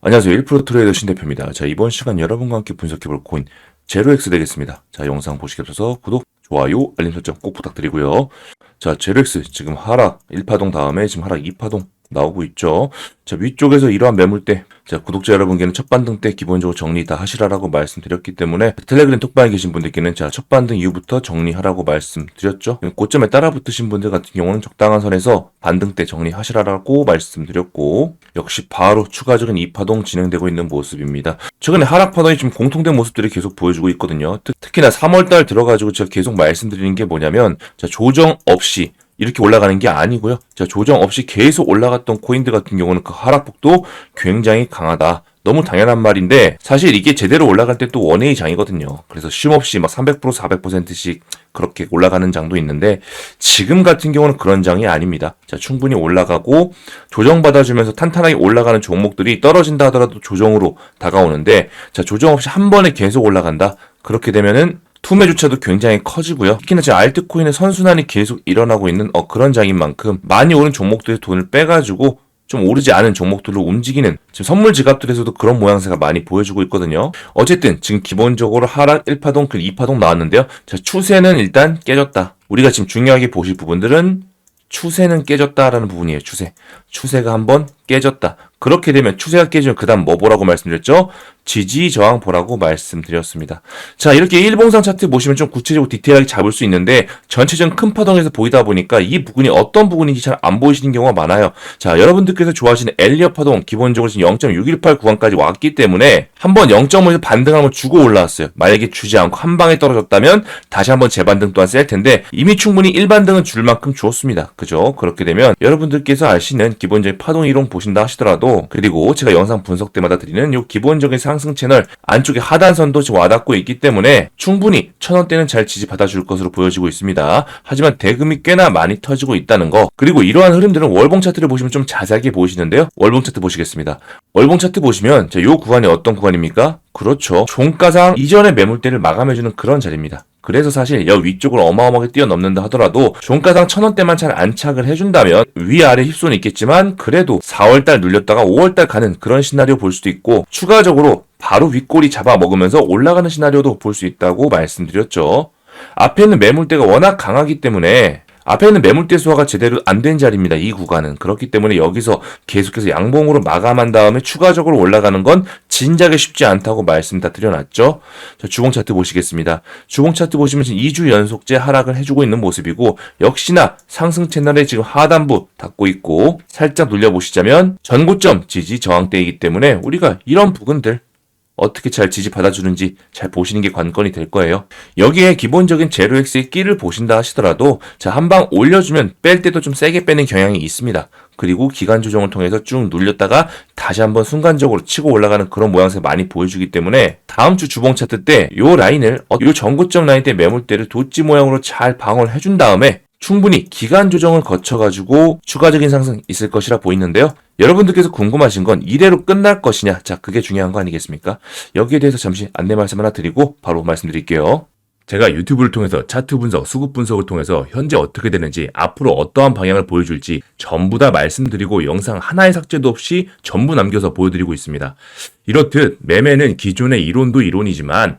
안녕하세요. 1% 트레이더 신대표입니다. 자, 이번 시간 여러분과 함께 분석해볼 코인 제로엑스 되겠습니다. 자, 영상 보시기 앞서서 구독, 좋아요, 알림 설정 꼭 부탁드리고요. 자, 제로엑스 지금 하락 1파동 다음에 지금 하락 2파동 나오고 있죠. 자, 위쪽에서 이러한 매물대, 자, 구독자 여러분께는 첫 반등 때 기본적으로 정리 다 하시라라고 말씀드렸기 때문에 텔레그램 톡방에 계신 분들께는 자, 첫 반등 이후부터 정리하라고 말씀드렸죠. 고점에 따라 붙으신 분들 같은 경우는 적당한 선에서 반등 때 정리하시라라고 말씀드렸고, 역시 바로 추가적인 2파동 진행되고 있는 모습입니다. 최근에 하락 파동이 좀 공통된 모습들이 계속 보여주고 있거든요. 특, 특히나 3월달 들어가지고 제가 계속 말씀드리는 게 뭐냐면, 자, 조정 없이 이렇게 올라가는 게 아니고요. 자, 조정 없이 계속 올라갔던 코인들 같은 경우는 그 하락폭도 굉장히 강하다. 너무 당연한 말인데 사실 이게 제대로 올라갈 때 또 원웨이 장이거든요. 그래서 쉼없이 막 300% 400%씩 그렇게 올라가는 장도 있는데 지금 같은 경우는 그런 장이 아닙니다. 자, 충분히 올라가고 조정 받아주면서 탄탄하게 올라가는 종목들이 떨어진다 하더라도 조정으로 다가오는데 자, 조정 없이 한 번에 계속 올라간다. 그렇게 되면은 투매 주차도 굉장히 커지고요. 특히나 지금 알트코인의 선순환이 계속 일어나고 있는 어, 그런 장인 만큼 많이 오른 종목들의 돈을 빼가지고 좀 오르지 않은 종목들로 움직이는 지금 선물 지갑들에서도 그런 모양새가 많이 보여주고 있거든요. 어쨌든 지금 기본적으로 하락 1파동 그 2파동 나왔는데요. 자, 추세는 일단 깨졌다. 우리가 지금 중요하게 보실 부분들은 추세는 깨졌다라는 부분이에요. 추세. 추세가 한번 깨졌다. 그렇게 되면 추세가 깨지면 그 다음 뭐 보라고 말씀드렸죠? 지지 저항 보라고 말씀드렸습니다. 자, 이렇게 일봉상 차트 보시면 좀 구체적으로 디테일하게 잡을 수 있는데 전체적인 큰 파동에서 보이다 보니까 이 부분이 어떤 부분인지 잘 안 보이시는 경우가 많아요. 자, 여러분들께서 좋아하시는 엘리어 파동 기본적으로 지금 0.618 구간까지 왔기 때문에 한번 0.5에서 반등을 한번 주고 올라왔어요. 만약에 주지 않고 한 방에 떨어졌다면 다시 한번 재반등 또한 셀 텐데 이미 충분히 일반등은 줄 만큼 주었습니다. 그죠? 그렇게 되면 여러분들께서 아시는 기본적인 파동 이론 보신다 하시더라도 그리고 제가 영상 분석 때마다 드리는 요 기본적인 상승 채널 안쪽에 하단선도 지금 와닿고 있기 때문에 충분히 천원대는 잘 지지받아 줄 것으로 보여지고 있습니다. 하지만 대금이 꽤나 많이 터지고 있다는 거 그리고 이러한 흐름들은 월봉 차트를 보시면 좀 자세하게 보이시는데요. 월봉 차트 보시겠습니다. 월봉 차트 보시면 자, 요 구간이 어떤 구간입니까? 그렇죠. 종가상 이전의 매물대를 마감해주는 그런 자리입니다. 그래서 사실 여 위쪽을 어마어마하게 뛰어넘는다 하더라도 종가상 천원대만 잘 안착을 해준다면 위아래 힙소는 있겠지만 그래도 4월달 눌렸다가 5월달 가는 그런 시나리오 볼 수도 있고 추가적으로 바로 윗꼬리 잡아먹으면서 올라가는 시나리오도 볼 수 있다고 말씀드렸죠. 앞에 있는 매물대가 워낙 강하기 때문에 앞에 있는 매물대 수화가 제대로 안 된 자리입니다. 이 구간은. 그렇기 때문에 여기서 계속해서 양봉으로 마감한 다음에 추가적으로 올라가는 건 진작에 쉽지 않다고 말씀 다 드려놨죠. 자, 주봉 차트 보시겠습니다. 주봉 차트 보시면 지금 2주 연속제 하락을 해주고 있는 모습이고 역시나 상승 채널에 지금 하단부 닫고 있고 살짝 눌려보시자면 전고점 지지 저항대이기 때문에 우리가 이런 부분들 어떻게 잘 지지 받아주는지 잘 보시는 게 관건이 될 거예요. 여기에 기본적인 제로엑스의 끼를 보신다 하시더라도 자, 한 방 올려주면 뺄 때도 좀 세게 빼는 경향이 있습니다. 그리고 기간 조정을 통해서 쭉 눌렸다가 다시 한번 순간적으로 치고 올라가는 그런 모양새 많이 보여주기 때문에 다음 주 주봉 차트 때요 라인을 어, 요 전고점 라인 때 매물대를 도지 모양으로 잘 방어를 해준 다음에 충분히 기간 조정을 거쳐가지고 추가적인 상승 있을 것이라 보이는데요. 여러분들께서 궁금하신 건 이대로 끝날 것이냐? 자, 그게 중요한 거 아니겠습니까? 여기에 대해서 잠시 안내 말씀 하나 드리고 바로 말씀드릴게요. 제가 유튜브를 통해서 차트 분석, 수급 분석을 통해서 현재 어떻게 되는지, 앞으로 어떠한 방향을 보여줄지 전부 다 말씀드리고 영상 하나의 삭제도 없이 전부 남겨서 보여드리고 있습니다. 이렇듯 매매는 기존의 이론도 이론이지만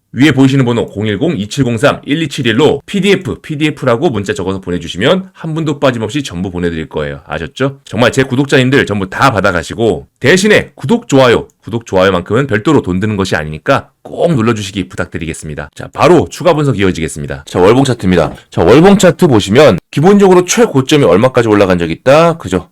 위에 보이시는 번호 010-2703-1271로 PDF, PDF라고 문자 적어서 보내주시면 한 분도 빠짐없이 전부 보내드릴 거예요. 아셨죠? 정말 제 구독자님들 전부 다 받아가시고 대신에 구독, 좋아요, 구독, 좋아요만큼은 별도로 돈 드는 것이 아니니까 꼭 눌러주시기 부탁드리겠습니다. 자, 바로 추가 분석 이어지겠습니다. 자, 월봉 차트입니다. 자, 월봉 차트 보시면 기본적으로 최고점이 얼마까지 올라간 적 있다? 그죠?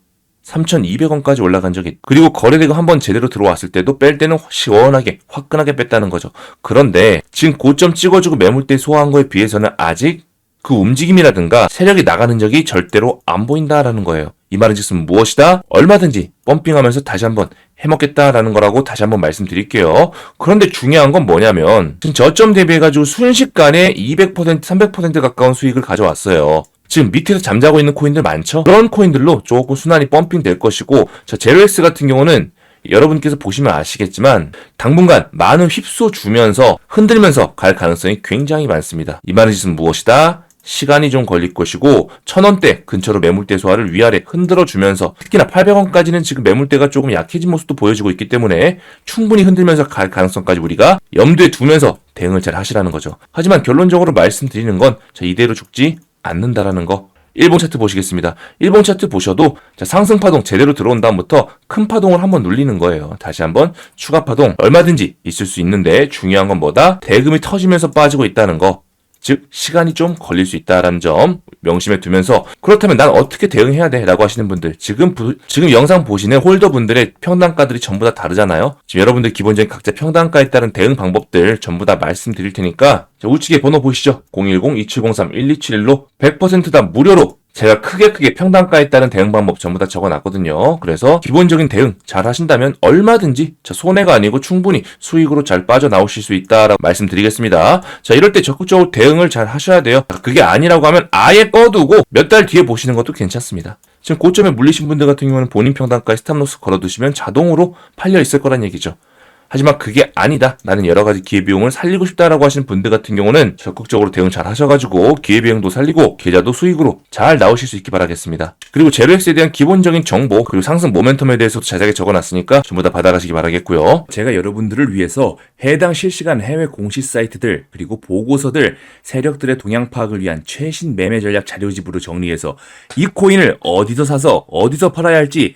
3,200원까지 올라간 적이 그리고 거래대금 한번 제대로 들어왔을 때도 뺄 때는 시원하게 화끈하게 뺐다는 거죠. 그런데 지금 고점 찍어주고 매물대 소화한 거에 비해서는 아직 그 움직임이라든가 세력이 나가는 적이 절대로 안 보인다라는 거예요. 이 말은 즉슨 무엇이다? 얼마든지 펌핑하면서 다시 한번 해먹겠다라는 거라고 다시 한번 말씀드릴게요. 그런데 중요한 건 뭐냐면 지금 저점 대비해가지고 순식간에 200% 300% 가까운 수익을 가져왔어요. 지금 밑에서 잠자고 있는 코인들 많죠? 그런 코인들로 조금 순환이 펌핑 될 것이고, 자, 제로엑스 같은 경우는 여러분께서 보시면 아시겠지만, 당분간 많은 휩소 주면서 흔들면서 갈 가능성이 굉장히 많습니다. 이 말은 짓은 무엇이다? 시간이 좀 걸릴 것이고, 천원대 근처로 매물대 소화를 위아래 흔들어 주면서, 특히나 800원까지는 지금 매물대가 조금 약해진 모습도 보여지고 있기 때문에, 충분히 흔들면서 갈 가능성까지 우리가 염두에 두면서 대응을 잘 하시라는 거죠. 하지만 결론적으로 말씀드리는 건, 자, 이대로 죽지 않는다라는 거. 일본 차트 보시겠습니다. 일본 차트 보셔도 자, 상승 파동 제대로 들어온 다음부터 큰 파동을 한번 눌리는 거예요. 다시 한번 추가 파동 얼마든지 있을 수 있는데 중요한 건 뭐다? 대금이 터지면서 빠지고 있다는 거. 즉 시간이 좀 걸릴 수 있다라는 점 명심해 두면서 그렇다면 난 어떻게 대응해야 돼라고 하시는 분들 지금 부, 지금 영상 보시는 홀더 분들의 평단가들이 전부 다 다르잖아요. 지금 여러분들 기본적인 각자 평단가에 따른 대응 방법들 전부 다 말씀드릴 테니까 자, 우측에 번호 보시죠. 010-2703-1271로 100%다 무료로 제가 크게 크게 평단가에 따른 대응 방법 전부 다 적어놨거든요. 그래서 기본적인 대응 잘 하신다면 얼마든지 자, 손해가 아니고 충분히 수익으로 잘 빠져나오실 수 있다라고 말씀드리겠습니다. 자 이럴 때 적극적으로 대응을 잘 하셔야 돼요. 그게 아니라고 하면 아예 꺼두고 몇 달 뒤에 보시는 것도 괜찮습니다. 지금 고점에 물리신 분들 같은 경우는 본인 평단가에 스탑로스 걸어두시면 자동으로 팔려 있을 거란 얘기죠. 하지만 그게 아니다. 나는 여러 가지 기회비용을 살리고 싶다라고 하시는 분들 같은 경우는 적극적으로 대응 잘 하셔가지고 기회비용도 살리고 계좌도 수익으로 잘 나오실 수 있기 바라겠습니다. 그리고 제로엑스에 대한 기본적인 정보 그리고 상승 모멘텀에 대해서도 자세하게 적어놨으니까 전부 다 받아가시기 바라겠고요. 제가 여러분들을 위해서 해당 실시간 해외 공시 사이트들 그리고 보고서들 세력들의 동향 파악을 위한 최신 매매 전략 자료집으로 정리해서 이 코인을 어디서 사서 어디서 팔아야 할지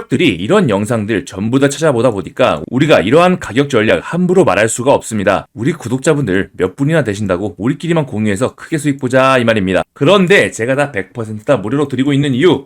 들이 이런 영상들 전부 다 찾아보다 보니까 우리가 이러한 가격 전략 함부로 말할 수가 없습니다. 우리 구독자분들 몇 분이나 되신다고 우리끼리만 공유해서 크게 수익 보자 이 말입니다. 그런데 제가 다 100%다 무료로 드리고 있는 이유